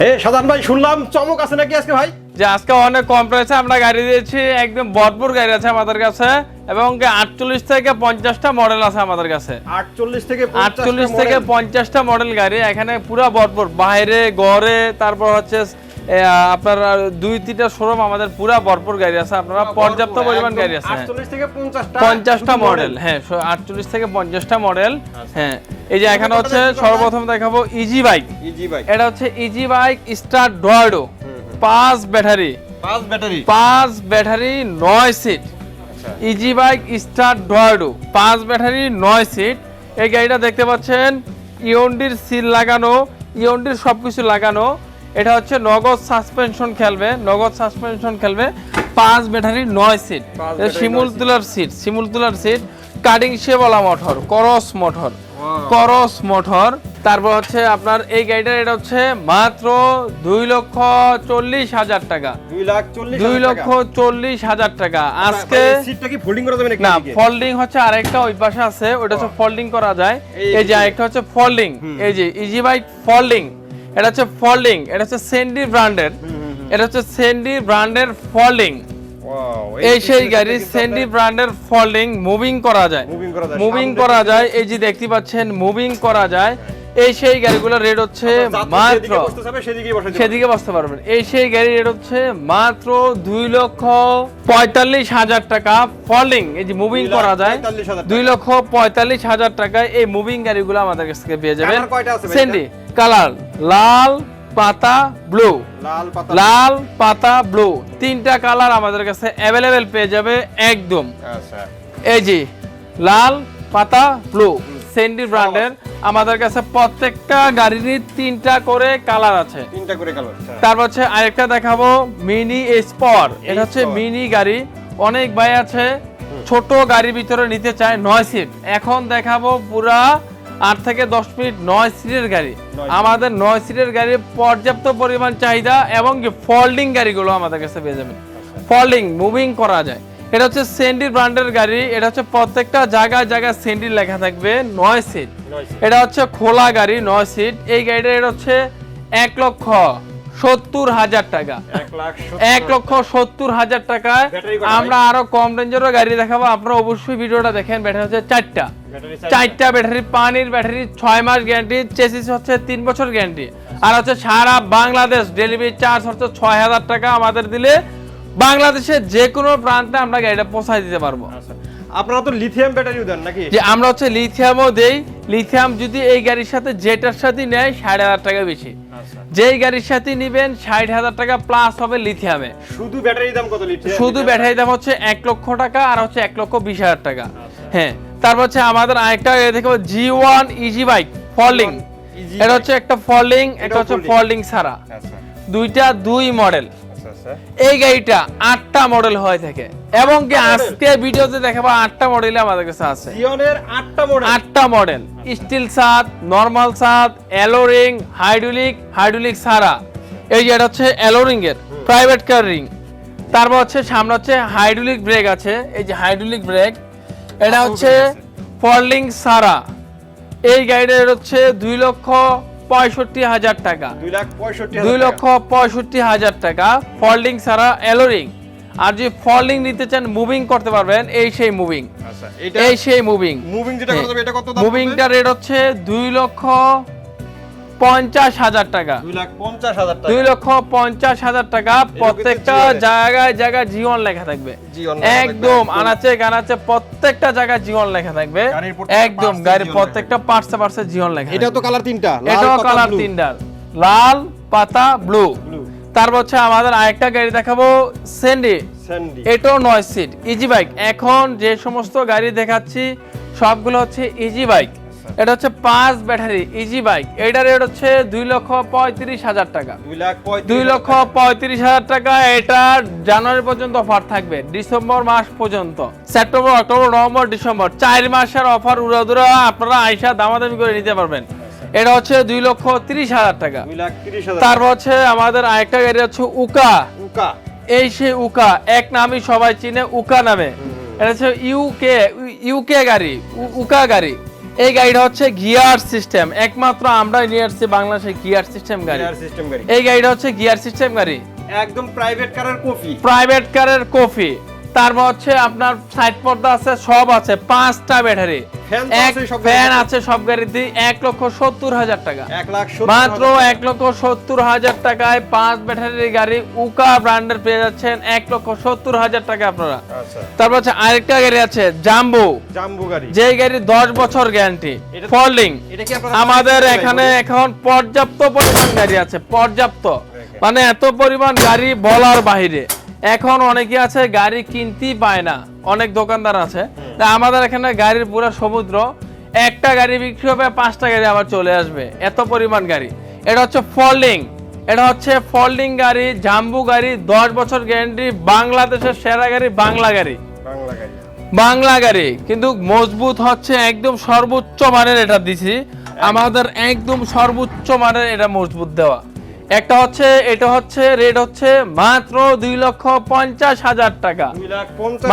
এ সাধারণ ভাই শুনলাম চমক আছে নাকি আজকে ভাই? যে আজকে অনেক কম প্রাইসে আমরা গাড়ি দিয়েছি একদম ভরপুর গাড়ি আছে আমাদের কাছে এবং আটচল্লিশ থেকে পঞ্চাশটা মডেল আছে আমাদের কাছে। আটচল্লিশ থেকে আটচল্লিশ থেকে পঞ্চাশটা মডেল গাড়ি এখানে পুরো ভরপুর। বাইরে ঘরে তারপর হচ্ছে আপনার দুই তিনটা শোরুম আমাদের পুরা ভরপুর গাড়ি আছে। আপনারা পর্যাপ্ত পরিমাণ গাড়ি আছে হ্যাঁ। পঞ্চাশটা মডেল হ্যাঁ আটচল্লিশ থেকে পঞ্চাশটা মডেল হ্যাঁ। এই যে এখানে হচ্ছে সর্বপ্রথম দেখাবো ইজি বাইক ইজি বাইক এটা হচ্ছে ইজি বাইক স্টার ডয়েডো পাঁচ ব্যাটারি। পাঁচ ব্যাটারি। পাঁচ ব্যাটারি নয় সিট আচ্ছা। ইজি বাইক স্টার ডয়েডো পাঁচ ব্যাটারি নয় সিট এই গাড়িটা দেখতে পাচ্ছেন ইয়ন্ডির সিল লাগানো ইয়ন্ডির সব কিছু লাগানো। এটা হচ্ছে নগদ সাসপেনশন খেলবে নগদ সাসপেনশন খেলবে পাঁচ ব্যাটারি নয় সিট শিমুল তুলার সিট শিমুল তুলার সিট কাটিং শেওয়ালা মোটর করস মোটর করস মোটর তারপর হচ্ছে আপনার এই গাড়িটার এটা হচ্ছে মাত্র দুই লক্ষ চল্লিশ হাজার টাকা। দুই লক্ষ চল্লিশ হাজার টাকা। আজকে না ফোল্ডিং হচ্ছে আরেকটা ওই পাশে আছে ওটা হচ্ছে ফোল্ডিং করা যায়। এই যে। আরেকটা হচ্ছে ফোল্ডিং এই যে ইজি বাইক ফোল্ডিং এটা হচ্ছে ফোল্ডিং এটা হচ্ছে সেন্ডি ব্র্যান্ডের। এটা হচ্ছে সেন্ডি ব্র্যান্ডের ফোল্ডিং এই সেই গাড়ি সেন্ডি ব্র্যান্ডের ফোল্ডিং মুভিং করা যায়। মুভিং করা যায় এই যে দেখতে পাচ্ছেন মুভিং করা যায়। এই সেই গাড়িগুলোর রেট হচ্ছে মাত্র। সেদিকে বসতে পারবেন। এই সেই গাড়ির রেট হচ্ছে মাত্র দুই লক্ষ পঁয়তাল্লিশ হাজার টাকা ফলিং এই যে মুভিং করা যায় টাকা। দুই লক্ষ পঁয়তাল্লিশ হাজার টাকায় এই মুভিং গাড়িগুলো আমাদের কাছ থেকে পেয়ে যাবেন। সেন্ডি কালার লাল পাতা ব্লু। লাল পাতা ব্লু। তিনটা কালার আমাদের কাছে অ্যাভেলেবেল পেয়ে যাবে একদম। আচ্ছা। এই যে লাল পাতা ব্লু। সেন্ডি ব্র্যান্ডের আমাদের কাছে প্রত্যেকটা গাড়িরই তিনটা করে কালার আছে। তিনটা করে কালার তারপর হচ্ছে আরেকটা দেখাবো মিনি স্পর এটা হচ্ছে মিনি গাড়ি। অনেক ভাই আছে ছোট গাড়ির ভিতরে নিতে চায় নয় সিট এখন দেখাবো পুরা আট থেকে দশ মিনিট নয় সিটের গাড়ি। আমাদের নয় সিটের গাড়ির পর্যাপ্ত পরিমাণ চাহিদা এবং কি ফল্ডিং গাড়িগুলো আমাদের কাছে পেয়ে যাবেন। ফল্ডিং মুভিং করা যায়। এটা হচ্ছে সেন্ডি ব্র্যান্ডের গাড়ি এটা হচ্ছে প্রত্যেকটা জায়গায় জায়গায় সেন্ডি লেখা থাকবে নয় সিট এটা হচ্ছে খোলা গাড়ি নয় সিট এই গাড়িটা এটা হচ্ছে এক লক্ষ সত্তর হাজার টাকা। এক লক্ষ সত্তর হাজার টাকায় আমরা আরও কম রেঞ্জেরও গাড়ি দেখাবো। আপনারা অবশ্যই ভিডিওটা দেখেন। ব্যাটারি হচ্ছে চারটা। চারটা। ব্যাটারি পানির ব্যাটারি ছয় মাস গ্যারান্টি চেসিস হচ্ছে তিন বছর গ্যারান্টি আর হচ্ছে সারা বাংলাদেশ ডেলিভারি চার্জ হচ্ছে ছয় হাজার টাকা আমাদের দিলে। বাংলাদেশের যে কোনো প্রান্তে আমরা গাড়িটা পৌঁছায় দিতে পারব। আচ্ছা। আপনারা তো লিথিয়াম ব্যাটারিও দেন নাকি? যে আমরা হচ্ছে লিথিয়ামও দেই। লিথিয়াম যদি এই গাড়ির সাথে যেটার সাথে নেয় সাড়ে হাজার টাকা বেশি। আচ্ছা। যেই গাড়ির সাথে নিবেন ষাট হাজার টাকা প্লাস হবে লিথিয়ামে শুধু ব্যাটারির দাম কত লিথিয়াম শুধু ব্যাটারি দাম হচ্ছে এক লক্ষ টাকা আর হচ্ছে এক লক্ষ বিশ হাজার টাকা। হ্যাঁ তারপর হচ্ছে আমাদের আরেকটা দেখো G one easy bike folding এটা হচ্ছে একটা ফলিং এটা হচ্ছে। ফলিং ছাড়া। আচ্ছা। দুইটা দুই মডেল আচ্ছা আচ্ছা এই গাড়িটা আটটা মডেল হয়ে থাকে। এবং কি আজকে ভিডিওতে দেখাবো আটটা মডেল আমাদের কাছে আছে। জিওনের আটটা মডেল আটটা মডেল স্টিল সাত নর্মাল সাত অ্যালোরিং হাইড্রোলিক হাইড্রোলিক সারা। এই যে এটা হচ্ছে অ্যালোরিং এর প্রাইভেট কার রিং তারপর হচ্ছে সামনে হচ্ছে হাইড্রোলিক ব্রেক আছে। এই যে হাইড্রোলিক ব্রেক এটা হচ্ছে ফরলিং সারা। এই গাড়িটার হচ্ছে দুই লক্ষ পঁয়ষট্টি হাজার টাকা। দুই লক্ষ পঁয়ষট্টি হাজার টাকা। ফল্ডিং ছাড়া অ্যালোরিং আর যে ফল্ডিং নিতে চান মুভিং করতে পারবেন এই সেই মুভিং আচ্ছা এই সেই মুভিং মুভিং যেটা এটা কত মুভিংটা রেট হচ্ছে দুই লক্ষ পঞ্চাশ হাজার টাকা। দুই লক্ষ পঞ্চাশ হাজার টাকা প্রত্যেকটা জায়গায় জায়গায় জীবন লেখা থাকবে। একদম। আনাচে গানাচে প্রত্যেকটা জায়গায় জীবন লেখা থাকবে। একদম গাড়ির প্রত্যেকটা পার্টসে পার্টসে জীবন লেখা এটা তো কালার তিনটা লাল, এটাও পাতা, কালার। তিনটার লাল পাতা ব্লু। তারপর হচ্ছে আমাদের আরেকটা গাড়ি দেখাবো সেন্ডি স্যান্ডি এটাও নয় সিট ইজি বাইক এখন যে সমস্ত গাড়ি দেখাচ্ছি সবগুলো হচ্ছে ইজি বাইক এটা হচ্ছে পাঁচ ব্যাটারি ইজি বাইক এটার রেট হচ্ছে দুই লক্ষ পঁয়ত্রিশ হাজার টাকা। দুই লক্ষ পঁয়ত্রিশ হাজার টাকা এটা জানুয়ারি পর্যন্ত অফার থাকবে ডিসেম্বর মাস পর্যন্ত। সেপ্টেম্বর অক্টোবর নভেম্বর ডিসেম্বর চার মাসের অফার উড়াদুরা আপনারা আইসা দামাদামি করে নিতে পারবেন। এটা হচ্ছে দুই লক্ষ তিরিশ হাজার টাকা। তারপর হচ্ছে আমাদের আরেকটা গাড়ি হচ্ছে উকা। উকা। এই সে উকা এক নামই সবাই চিনে উকা নামে। এটা হচ্ছে ইউকে ইউকে গাড়ি উকা গাড়ি। এই গাড়িটা হচ্ছে গিয়ার সিস্টেম। একমাত্র আমরা নিয়ে আসছি বাংলাদেশে গিয়ার সিস্টেম গাড়ি। গিয়ার সিস্টেম গাড়ি। এই গাড়িটা হচ্ছে গিয়ার সিস্টেম গাড়ি। একদম প্রাইভেট কারের কফি প্রাইভেট কারের কফি তারপর হচ্ছে আপনার সাইড পর্দা আছে সব আছে পাঁচটা ব্যাটারি। এক ফ্যান আছে সব গাড়িতে এক লক্ষ সত্তর হাজার টাকা। মাত্র এক লক্ষ সত্তর হাজার টাকায় পাঁচ ব্যাটারির গাড়ি উকা ব্র্যান্ডের পেয়ে যাচ্ছেন এক লক্ষ সত্তর হাজার টাকা আপনারা। আচ্ছা। তারপর হচ্ছে আরেকটা গাড়ি আছে জাম্বো জাম্বু গাড়ি। যে গাড়ি দশ বছর গ্যারান্টি ফোল্ডিং আমাদের এখানে এখন পর্যাপ্ত পরিমাণ গাড়ি আছে পর্যাপ্ত। মানে এত পরিমাণ গাড়ি বলার বাহিরে। এখন অনেকে আছে গাড়ি কিনতেই পায় না। অনেক দোকানদার আছে। তা আমাদের এখানে গাড়ির পুরো সমুদ্র। একটা গাড়ি বিক্রি হবে পাঁচটা গাড়ি আবার চলে আসবে। এত পরিমাণ গাড়ি। এটা হচ্ছে ফোল্ডিং এটা হচ্ছে ফোল্ডিং গাড়ি জাম্বু গাড়ি দশ বছর গ্যারান্টি বাংলাদেশের সেরা গাড়ি বাংলা গাড়ি। বাংলা গাড়ি। বাংলা গাড়ি। কিন্তু মজবুত হচ্ছে একদম সর্বোচ্চ মানের এটা দিছি। আমাদের একদম সর্বোচ্চ মানের এটা মজবুত দেওয়া। একটা হচ্ছে এটা হচ্ছে রেট হচ্ছে মাত্র দুই লক্ষ পঞ্চাশ হাজার টাকা।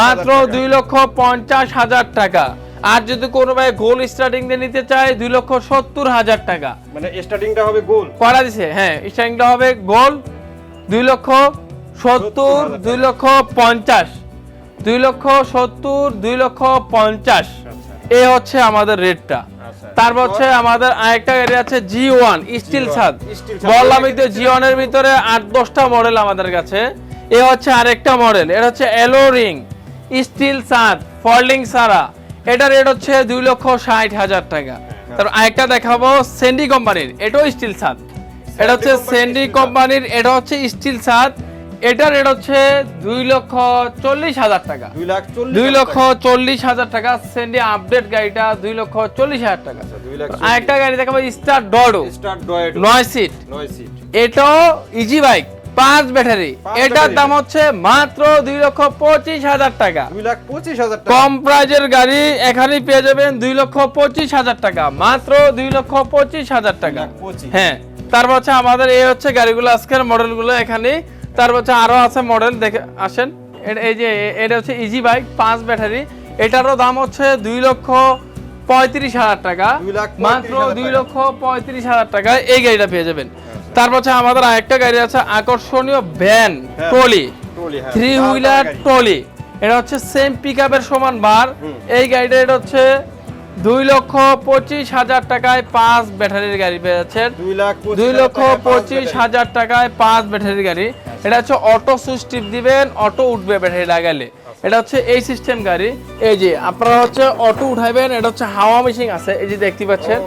মাত্র দুই লক্ষ পঞ্চাশ হাজার টাকা। আর যদি কোনো ভাই গোল স্টার্টিং দিয়ে নিতে চায় দুই লক্ষ সত্তর হাজার টাকা। মানে স্টার্টিংটা হবে গোল করা দিছে হ্যাঁ স্টার্টিংটা হবে গোল দুই লক্ষ সত্তর দুই লক্ষ পঞ্চাশ। দুই লক্ষ সত্তর দুই লক্ষ পঞ্চাশ। আচ্ছা। এ হচ্ছে আমাদের রেটটা তারপর হচ্ছে আমাদের আরেকটা গাড়ি আছে জি ওয়ান স্টিল G1 ছাদ। বললামই তো জি ওয়ানের ভিতরে আট দশটা মডেল আমাদের কাছে। এ হচ্ছে আরেকটা মডেল এটা হচ্ছে এলো রিং স্টিল ছাদ ফল্ডিং সারা এটা রেট হচ্ছে দুই লক্ষ ষাট হাজার টাকা। তারপর আরেকটা দেখাবো সেন্ডি কোম্পানির এটাও স্টিল ছাদ। এটা হচ্ছে সেন্ডি কোম্পানির এটা হচ্ছে স্টিল ছাদ। এটার রেট হচ্ছে দুই লক্ষ চল্লিশ হাজার টাকা। দুই লাখ দুই লক্ষ চল্লিশ হাজার টাকা। সেন্ডি আপডেট গাড়িটা দুই লক্ষ চল্লিশ হাজার টাকা। আচ্ছা, লাখ আরেকটা গাড়ি দেখাবো স্টার ডডো নয় সিট নয় সিট এটাও ইজি বাইক পাঁচ ব্যাটারি এটার দাম হচ্ছে মাত্র দুই লক্ষ পঁচিশ হাজার টাকা। পঁচিশ হাজার কম প্রাইজের গাড়ি এখানেই পেয়ে যাবেন দুই লক্ষ পঁচিশ হাজার টাকা। মাত্র দুই লক্ষ পঁচিশ হাজার টাকা। হ্যাঁ তারপর হচ্ছে আমাদের এই হচ্ছে গাড়িগুলো আজকের মডেলগুলো এখানে তারপর হচ্ছে আরও আছে মডেল দেখে আসেন। এই যে এটা হচ্ছে ইজি বাইক পাঁচ ব্যাটারি। এটারও দাম হচ্ছে দুই লক্ষ পঁয়ত্রিশ হাজার টাকা। মাত্র দুই লক্ষ পঁয়ত্রিশ হাজার টাকা এই গাড়িটা পেয়ে যাবেন। তারপর হচ্ছে আমাদের আরেকটা গাড়ি আছে আকর্ষণীয় ভ্যান হ্যাঁ। ট্রলি। হ্যাঁ। থ্রি হুইলার টাকা ট্রলি। এটা হচ্ছে সেম পিক আপের সমান বার। এই গাড়িটা এটা হচ্ছে দুই লক্ষ পঁচিশ হাজার টাকায় পাঁচ ব্যাটারির গাড়ি পেয়ে যাচ্ছেন। দুই লক্ষ পঁচিশ হাজার টাকায় পাঁচ ব্যাটারির গাড়ি। এটা হচ্ছে অটো সুইচ টিপ দিবেন অটো উঠবে ব্যাটারি লাগালে। এটা হচ্ছে এই সিস্টেম গাড়ি। এই যে আপনারা হচ্ছে অটো উঠাইবেন এটা হচ্ছে হাওয়া মেশিন আছে এই যে দেখতে পাচ্ছেন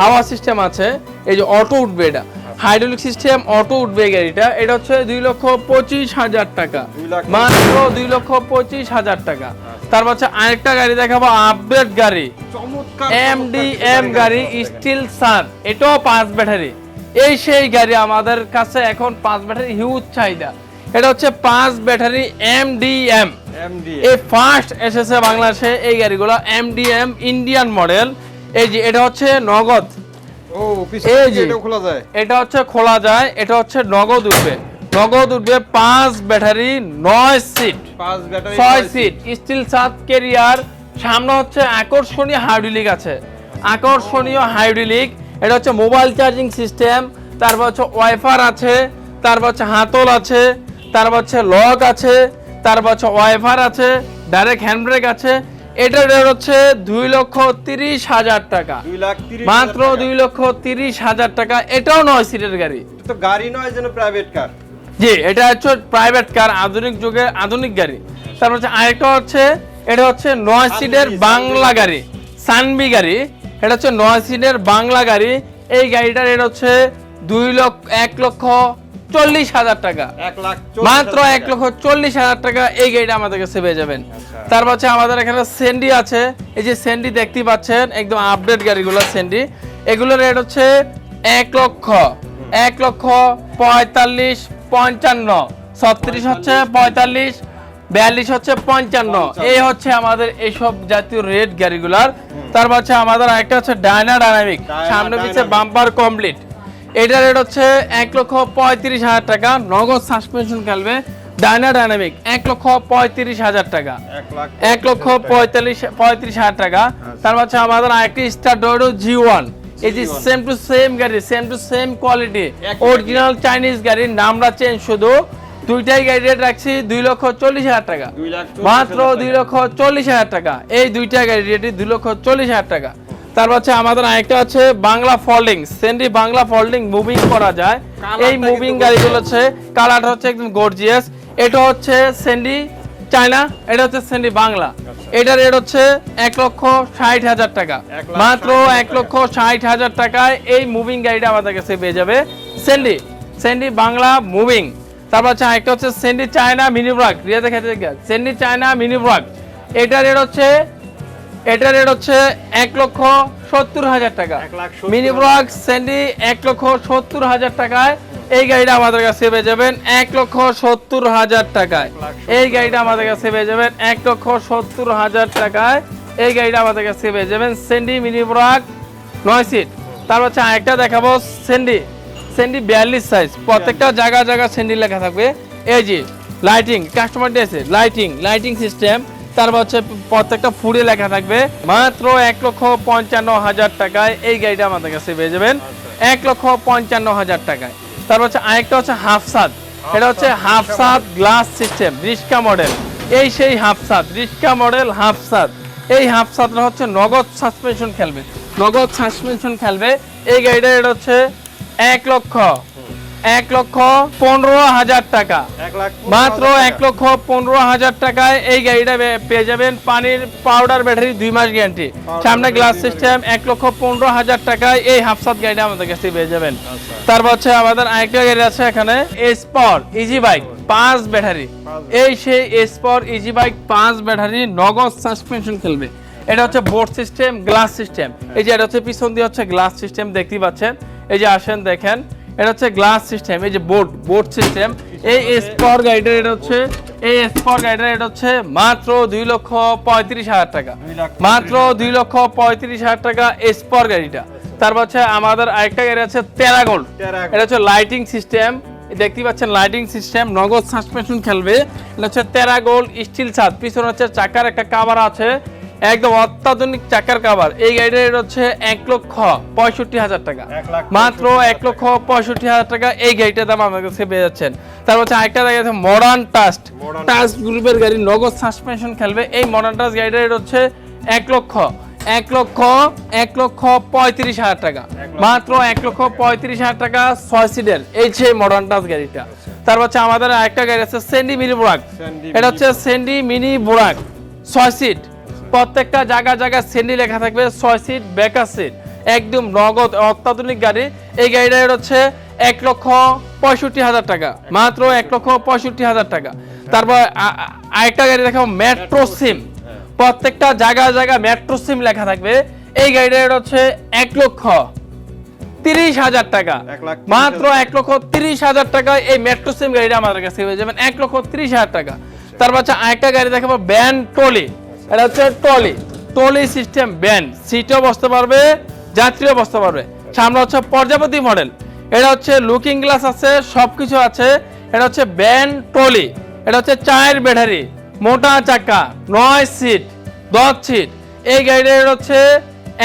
হাওয়া সিস্টেম আছে এই যে অটো উঠবে এটা। হাইড্রোলিক সিস্টেম অটো উঠবে গাড়িটা এটা হচ্ছে দুই লক্ষ পঁচিশ হাজার টাকা। মাত্র দুই লক্ষ পঁচিশ হাজার টাকা। তারপর হচ্ছে আরেকটা গাড়ি দেখাবো আপডেট গাড়ি। এম ডি এম গাড়ি স্টিল সান এটাও পাঁচ ব্যাটারি। এই সেই গাড়ি আমাদের কাছে এখন পাঁচ ব্যাটারি হিউজ চাহিদা। এটা হচ্ছে পাঁচ ব্যাটারি এমডিএম এমডি এই ফার্স্ট এসেছে বাংলাদেশে এই গাড়িগুলো এমডিএম ইন্ডিয়ান মডেল এই যে এটা হচ্ছে নগদ। এটা হচ্ছে খোলা যায় এটা হচ্ছে নগদ উঠবে। নগদ উঠবে পাঁচ ব্যাটারি নয় সিট ছয় সিট স্টিল সাত কেরিয়ার সামনে হচ্ছে আকর্ষণীয় হাইড্রোলিক আছে। আকর্ষণীয় হাইড্রোলিক এটা হচ্ছে মোবাইল চার্জিং সিস্টেম তারপর হচ্ছে ওয়াইফার আছে তারপর হচ্ছে হাতল আছে তারপর হচ্ছে লক আছে তারপর হচ্ছে ওয়াইফার আছে ডাইরেক্ট হ্যান্ডব্রেক আছে। এটা রেট হচ্ছে দুই লক্ষ তিরিশ হাজার টাকা। মাত্র দুই লক্ষ তিরিশ হাজার টাকা। এটাও নয় সিটের গাড়ি। তো গাড়ি নয় যেন প্রাইভেট কার জি এটা হচ্ছে প্রাইভেট কার আধুনিক যুগে আধুনিক গাড়ি। তারপর হচ্ছে আরেকটা হচ্ছে এটা হচ্ছে নয় সিটের বাংলা। গাড়ি সানবি গাড়ি। এটা হচ্ছে নয় সিটের বাংলা গাড়ি। এই গাড়িটার এটা হচ্ছে দুই লক্ষ এক লক্ষ চল্লিশ হাজার টাকা। মাত্র এক লক্ষ চল্লিশ হাজার টাকা এই গাড়িটা আমাদের কাছে পেয়ে যাবেন। আচ্ছা। তারপর হচ্ছে আমাদের এখানে সেন্ডি আছে। এই যে সেন্ডি দেখতে পাচ্ছেন একদম আপডেট গাড়িগুলো সেন্ডি এগুলোর রেট হচ্ছে এক লক্ষ এক লক্ষ পঁয়তাল্লিশ পঞ্চান্ন। ছত্রিশ হচ্ছে পঁয়তাল্লিশ বিয়াল্লিশ হচ্ছে পঞ্চান্ন। এই হচ্ছে আমাদের এইসব জাতীয় রেট গাড়িগুলার। তারপর হচ্ছে আমাদের একটা হচ্ছে ডায়না ডায়নামিক। সামনে পিছিয়ে বাম্পার কমপ্লিট। এটার রেট হচ্ছে এক লক্ষ পঁয়ত্রিশ হাজার টাকা। নগদ সাসপেনশন খেলবে ডায়না ডাইনামিক এক লক্ষ পঁয়ত্রিশ হাজার টাকা। এক লক্ষ পঁয়তাল্লিশ পঁয়ত্রিশ হাজার টাকা। তার পাচ্ছে আমাদের আরেকটি স্টার ডোডো জি ওয়ান এই যে সেম টু সেম গাড়ি same to same quality original Chinese গাড়ির নামটা চেঞ্জ শুধু। দুইটাই গাড়ি রেট রাখছি দুই লক্ষ চল্লিশ হাজার টাকা। মাত্র দুই লক্ষ চল্লিশ হাজার টাকা। এই দুইটা গাড়ি রেটই দুই লক্ষ চল্লিশ হাজার টাকা। তারপর হচ্ছে আমাদের আরেকটা হচ্ছে বাংলা ফোল্ডিং সেন্ডি বাংলা ফোল্ডিং মুভিং করা যায়। এই মুভিং গাড়িগুলো হচ্ছে কালারটা হচ্ছে একদম গর্জিয়াস এটা হচ্ছে সেন্ডি চায়না এটা হচ্ছে সেন্ডি বাংলা। এটার রেট হচ্ছে এক লক্ষ ষাট হাজার টাকা। মাত্র এক লক্ষ ষাট হাজার টাকায় এই মুভিং গাড়িটা আমাদের কাছে পেয়ে যাবে। সেন্ডি সেন্ডি বাংলা মুভিং তারপর হচ্ছে একটা হচ্ছে সেন্ডি চায়না মিনি ব্রাক রিয়া দেখে সেন্ডি চায়না মিনি ব্রাক এটা রেট হচ্ছে এটা রেট হচ্ছে এক লক্ষ সত্তর হাজার টাকা। মিনি ব্রাক সেন্ডি এক লক্ষ সত্তর হাজার টাকায়। এই গাড়িটা আমাদের কাছে পেয়ে যাবেন এক লক্ষ সত্তর হাজার টাকায়। এই গাড়িটা আমাদের কাছে পেয়ে যাবেন এক লক্ষ সত্তর হাজার টাকায়। এই গাড়িটা আমাদের কাছে পেয়ে যাবেন সেন্ডি মিনি ব্রাক নয় সিট। তারপর হচ্ছে আরেকটা দেখাবো সেন্ডি সেন্ডি বিয়াল্লিশ সাইজ প্রত্যেকটা জায়গা জায়গা সেন্ডি লেখা থাকবে। এই যে লাইটিং কাস্টমার দিয়েছে লাইটিং লাইটিং সিস্টেম তারপর হচ্ছে প্রত্যেকটা ফুডে লেখা থাকবে। মাত্র এক লক্ষ পঞ্চান্ন হাজার টাকায় এই গাড়িটা আমাদের কাছে পেয়ে যাবেন। এক লক্ষ পঞ্চান্ন হাজার টাকায়। তারপর হচ্ছে আরেকটা হচ্ছে হাফসাদ এটা হচ্ছে হাফসাদ গ্লাস সিস্টেম রিস্কা মডেল এই সেই হাফসাদ রিস্কা মডেল হাফসাদ এই হাফসাদটা হচ্ছে নগদ সাসপেনশন খেলবে। নগদ সাসপেনশন খেলবে। এই গাড়িটা এটা হচ্ছে এক লক্ষ। এক লক্ষ পনেরো হাজার টাকা। মাত্র এক লক্ষ পনেরো হাজার টাকায় এই গাড়িটা পেয়ে যাবেন। পানির পাউডার ব্যাটারি দুই মাস গ্যারান্টি সামনে গ্লাস সিস্টেম এক লক্ষ পনেরো হাজার টাকায় এই হাফসাত গাড়িটা আমাদের কাছে পেয়ে যাবেন। তারপর হচ্ছে আমাদের আরেকটা গাড়ি আছে এখানে স্পর ইজি বাইক পাঁচ ব্যাটারি এই সেই স্পর ইজি বাইক পাঁচ ব্যাটারি নগদ সাসপেনশন খেলবে। এটা হচ্ছে বোর্ড সিস্টেম গ্লাস সিস্টেম এই যে এটা হচ্ছে পিছন দিয়ে হচ্ছে গ্লাস সিস্টেম দেখতেই পাচ্ছেন। এই যে আসেন দেখেন এটা হচ্ছে গ্লাস সিস্টেম এই যে বোর্ড বোর্ড সিস্টেম এই স্পর গাড়িটার এটা হচ্ছে এই স্পর গাড়িটার এটা হচ্ছে মাত্র দুই লক্ষ পঁয়ত্রিশ হাজার টাকা। মাত্র দুই লক্ষ পঁয়ত্রিশ হাজার টাকা স্পর গাড়িটা তারপর হচ্ছে আমাদের আরেকটা গাড়ি আছে টেরাগোল্ড এটা হচ্ছে লাইটিং সিস্টেম দেখতে পাচ্ছেন লাইটিং সিস্টেম নগদ সাসপেনশন খেলবে। এটা হচ্ছে টেরাগোল্ড স্টিল ছাদ। পিছনে হচ্ছে চাকার একটা কাভার আছে। একদম অত্যাধুনিক চাকার কাভার এই গাড়িটার রেট হচ্ছে এক লক্ষ পঁয়ষট্টি হাজার টাকা। মাত্র এক লক্ষ পঁয়ষট্টি হাজার টাকা এই গাড়িটার দাম আমার কাছে পেয়ে যাচ্ছেন। তারপর হচ্ছে আরেকটা দেখা যাচ্ছে মডার্ন টাস্ট টাস্ট গ্রুপের গাড়ি নগদ সাসপেনশন খেলবে। এই মডার্ন টাস্ট গাড়িটার রেট হচ্ছে এক লক্ষ এক লক্ষ এক লক্ষ পঁয়ত্রিশ হাজার টাকা। মাত্র এক লক্ষ পঁয়ত্রিশ হাজার টাকা ছয় সিটের এই সেই মডার্ন টাস্ট গাড়িটা। তারপর হচ্ছে আমাদের আরেকটা গাড়ি আছে সেন্ডি মিনি বুরাক এটা হচ্ছে সেন্ডি মিনি বুরাক ছয় সিট প্রত্যেকটা জায়গা জায়গা সেন্ডি লেখা থাকবে ছয় সিট বেকার সিট। একদম নগদ অত্যাধুনিক গাড়ি। এই গাড়িটার হচ্ছে এক লক্ষ পঁয়ষট্টি হাজার টাকা। মাত্র এক লক্ষ পঁয়ষট্টি হাজার টাকা। তারপর আরেকটা গাড়ি দেখাবো মেট্রো সিম প্রত্যেকটা জায়গা জায়গা মেট্রো সিম লেখা থাকবে। এই গাড়িটার হচ্ছে এক লক্ষ তিরিশ হাজার টাকা। মাত্র এক লক্ষ তিরিশ হাজার টাকা এই মেট্রো সিম গাড়িটা আমাদের কাছে পেয়ে যাবেন এক লক্ষ তিরিশ হাজার টাকা। তারপর হচ্ছে আরেকটা গাড়ি দেখাবো ব্যান টলি এটা হচ্ছে টলি টলি সিস্টেম ব্যান সিটও বসতে পারবে যাত্রীও বসতে পারবে। সামনে হচ্ছে প্রজাপতি মডেল। এটা হচ্ছে লুকিং গ্লাস আছে সব কিছু আছে। এটা হচ্ছে ব্যান টলি এটা হচ্ছে চায়ের ব্যাটারি। মোটা চাকা নয় সিট দশ সিট। এই গাড়িটার হচ্ছে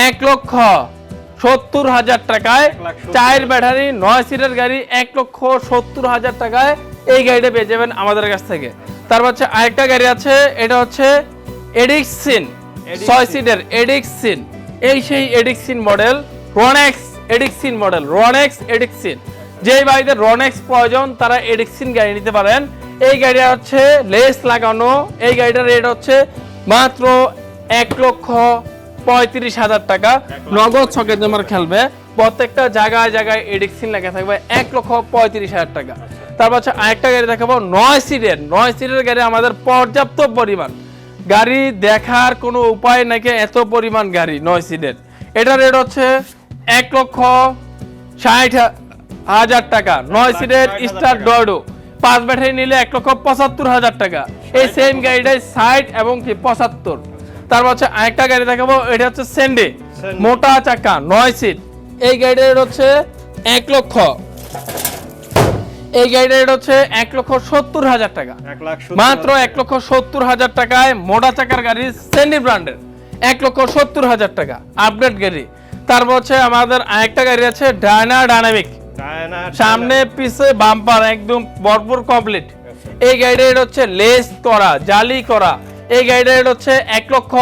এক লক্ষ সত্তর হাজার টাকায়। চায়ের ব্যাটারি নয় সিটের গাড়ি এক লক্ষ সত্তর হাজার টাকায় এই গাড়িটা পেয়ে যাবেন আমাদের কাছ থেকে। তারপর হচ্ছে আরেকটা গাড়ি আছে এটা হচ্ছে এডিক্সিন ছয় সিটের এডিক্সিন এই সেই এডিক্সিন মডেল রনেক্স এডিক্সিন মডেল রনেক্স এডিক্সিন যেই বাড়িতে রনেক্স প্রয়োজন তারা এডিক্সিন গাড়ি নিতে পারেন। এই গাড়িটা হচ্ছে লেস লাগানো। এই গাড়িটার রেট হচ্ছে মাত্র এক লক্ষ পঁয়ত্রিশ হাজার টাকা। নগদ ছকের জমার খেলবে। প্রত্যেকটা জায়গায় জায়গায় এডিক্সিন লেখা থাকবে এক লক্ষ পঁয়ত্রিশ হাজার টাকা। তারপর হচ্ছে আরেকটা গাড়ি দেখাবো নয় সিটের নয় সিটের গাড়ি আমাদের পর্যাপ্ত পরিমাণ। গাড়ি দেখার কোনো উপায় নাকি এত পরিমাণ গাড়ি? নয় সিটের। এটার রেট হচ্ছে এক লক্ষ ষাট হাজার টাকা। নয় সিটের স্টার। ডয়ডো পাঁচ ব্যাটারি নিলে এক লক্ষ পঁচাত্তর হাজার টাকা। এই সেম গাড়িটাই ষাট এবং কি পঁচাত্তর। তারপর হচ্ছে আরেকটা গাড়ি দেখাবো এটা হচ্ছে সেন্ডে মোটা চাকা নয় সিট। এই গাড়িটার হচ্ছে এক লক্ষ। এই গাড়িটা রেট হচ্ছে এক লক্ষ সত্তর হাজার টাকা। মাত্র এক লক্ষ সত্তর হাজার টাকায় মোটা চাকার গাড়ি সেন্ডি ব্র্যান্ডের এক লক্ষ সত্তর হাজার টাকা। আপডেট গাড়ি। তারপর হচ্ছে আমাদের আরেকটা গাড়ি আছে ডায়না ডায়নামিক সামনে পিছে বাম্পার একদম ভরপুর কমপ্লিট। এই গাড়িটা রেট হচ্ছে লেস করা জালি করা। এই গাড়িটা রেট হচ্ছে এক লক্ষ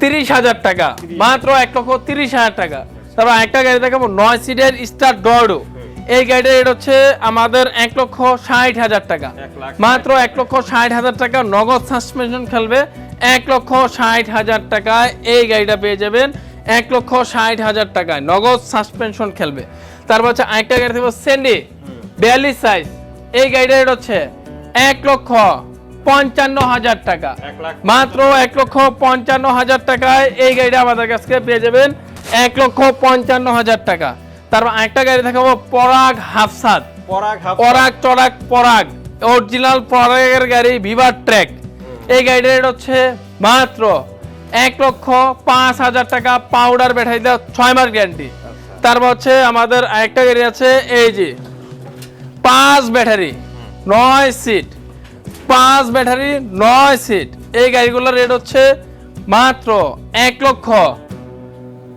তিরিশ হাজার টাকা। মাত্র এক লক্ষ তিরিশ হাজার টাকা। তারপর একটা গাড়ি দেখাবো নয় সিটের স্টার ডরো এই গাড়িটা রেট হচ্ছে আমাদের এক লক্ষ ষাট হাজার টাকা। মাত্র এক লক্ষ ষাট হাজার টাকা নগদ সাসপেনশন খেলবে। এক লক্ষ ষাট হাজার টাকায় এই গাড়িটা পেয়ে যাবেন। এক লক্ষ ষাট হাজার টাকায় নগদ সাসপেনশন খেলবে। তারপর হচ্ছে আরেকটা গাড়ি থাকবে সেন্ডি বিয়াল্লিশ সাইজ এই গাড়িটা রেট হচ্ছে এক লক্ষ পঞ্চান্ন হাজার টাকা। মাত্র এক লক্ষ পঞ্চান্ন হাজার টাকায় এই গাড়িটা আমাদের কাছ পেয়ে যাবেন। এক লক্ষ পঞ্চান্ন হাজার টাকা। তারপর আরেকটা গাড়ি দেখাবো পরাগ হাফসাদ। পরাগ পরাগ টরাগ পরাগ। অরিজিনাল পরাগের গাড়ি ভিভার ট্র্যাক এই গাড়ির রেট হচ্ছে মাত্র এক লক্ষ পাঁচ হাজার টাকা পাউডার ব্যাটারি দেওয়া ছয় মাস গ্যারান্টি তারপর হচ্ছে আমাদের আরেকটা গাড়ি আছে এই যে পাঁচ ব্যাটারি নয় সিট পাঁচ ব্যাটারি নয় সিট এই গাড়িগুলোর রেট হচ্ছে মাত্র এক লক্ষ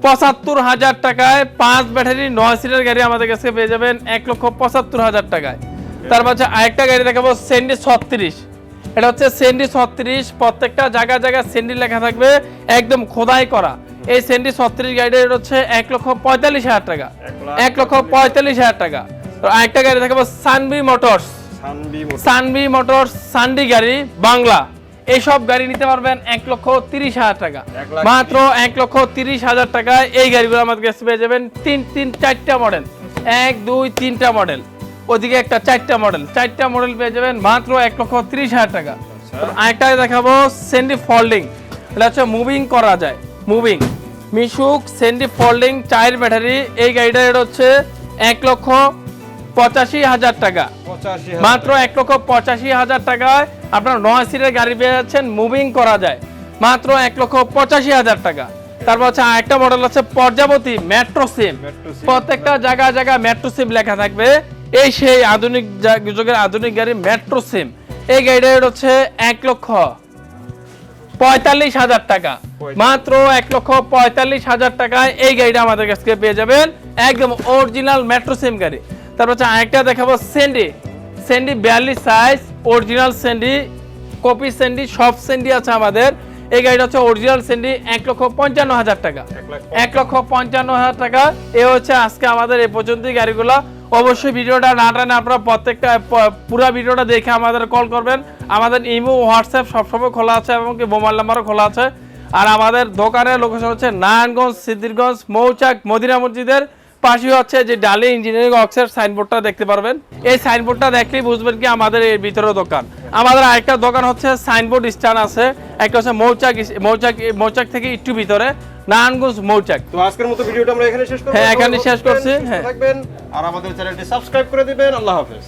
পঁচাত্তর হাজার টাকায় পাঁচ ব্যাটারি নয় সিটের গাড়ি আমাদের কাছে পেয়ে যাবেন এক লক্ষ পঁচাত্তর হাজার টাকায়। তার হচ্ছে আরেকটা গাড়ি দেখাবো সেন্ডি ছত্রিশ। এটা হচ্ছে সেন্ডি ছত্রিশ প্রত্যেকটা জায়গা জায়গায় সেন্ডি লেখা থাকবে একদম খোদাই করা। এই সেন্ডি ছত্রিশ গাড়ির রেট হচ্ছে এক লক্ষ পঁয়তাল্লিশ হাজার টাকা। এক লক্ষ পঁয়তাল্লিশ হাজার টাকা। তো আরেকটা গাড়ি দেখাবো সানবি মোটরস সানবি সানবি মোটরস সানডি গাড়ি বাংলা। এইসব গাড়ি নিতে পারবেন এক লক্ষ তিরিশ হাজার টাকা। মাত্র এক লক্ষ তিরিশ হাজার টাকায় এই গাড়িগুলো আমাদের কাছে পেয়ে যাবেন তিন তিন চারটা মডেল এক দুই তিনটা মডেল ওদিকে একটা চারটা মডেল চারটা মডেল পেয়ে যাবেন মাত্র এক লক্ষ তিরিশ হাজার টাকা। আরেকটা দেখাবো সেন্ডি ফোল্ডিং এটা হচ্ছে মুভিং করা যায়। মুভিং মিশুক সেন্ডি ফোল্ডিং চায়ের ব্যাটারি এই গাড়িটার রেট হচ্ছে এক লক্ষ পঁচাশি হাজার টাকা। মাত্র এক লক্ষ পঁচাশি হাজার টাকায় আপনার নয় সিটের গাড়ি পেয়ে যাচ্ছেন মুভিং করা যায়। মাত্র এক লক্ষ পঁচাশি হাজার টাকা। তারপর হচ্ছে আরেকটা মডেল আছে পর্যাবতী মেট্রো সিম প্রত্যেকটা জায়গা জায়গা মেট্রো সিম লেখা থাকবে। এই সেই আধুনিক যুগের আধুনিক গাড়ি মেট্রো সিম এই গাড়িটা হচ্ছে এক লক্ষ পঁয়তাল্লিশ হাজার টাকা। মাত্র এক লক্ষ পঁয়তাল্লিশ হাজার টাকায় এই গাড়িটা আমাদের কাছ থেকে পেয়ে যাবেন। একদম অরিজিনাল মেট্রো সিম গাড়ি। তারপর হচ্ছে আরেকটা দেখাবো সেন্ডি সেন্ডি বিয়াল্লিশ সাইজ অরিজিনাল সেন্ডি কপি সেন্ডি সব সেন্ডি আছে আমাদের। এই গাড়িটা হচ্ছে অরিজিনাল সেন্ডি এক লক্ষ পঞ্চান্ন হাজার টাকা। এক লক্ষ পঞ্চান্ন হাজার টাকা। এ হচ্ছে আজকে আমাদের এ পর্যন্তই গাড়িগুলো। অবশ্যই ভিডিওটা না টানে আপনারা প্রত্যেকটা পুরো ভিডিওটা দেখে আমাদের কল করবেন। আমাদের ইমো হোয়াটসঅ্যাপ সবসময় খোলা আছে এবং কি মোবাইল নাম্বারও খোলা আছে। আর আমাদের দোকানের লোকেশন হচ্ছে নারায়ণগঞ্জ সিদ্দিরগঞ্জ মৌচাক মদিনা মসজিদের পাশে হচ্ছে যে ডালি ইঞ্জিনিয়ারিং অক্সের সাইনবোর্ডটা দেখতে পারবেন। এই সাইনবোর্ডটা দেখলেই বুঝবেন কি আমাদের এর ভিতরে দোকান। আমাদের আরেকটা দোকান হচ্ছে সাইনবোর্ড স্ট্যান্ড আছে একটা হচ্ছে মৌচাক মৌচাক মৌচাক থেকে একটু ভিতরে নারায়ণগঞ্জ মৌচাক। তো আজকের মতো ভিডিওটা আমরা এখানে শেষ করব। হ্যাঁ, এখানে শেষ করছি, হ্যাঁ। থাকবেন আর আমাদের চ্যানেলটি সাবস্ক্রাইব করে দিবেন। আল্লাহ হাফেজ।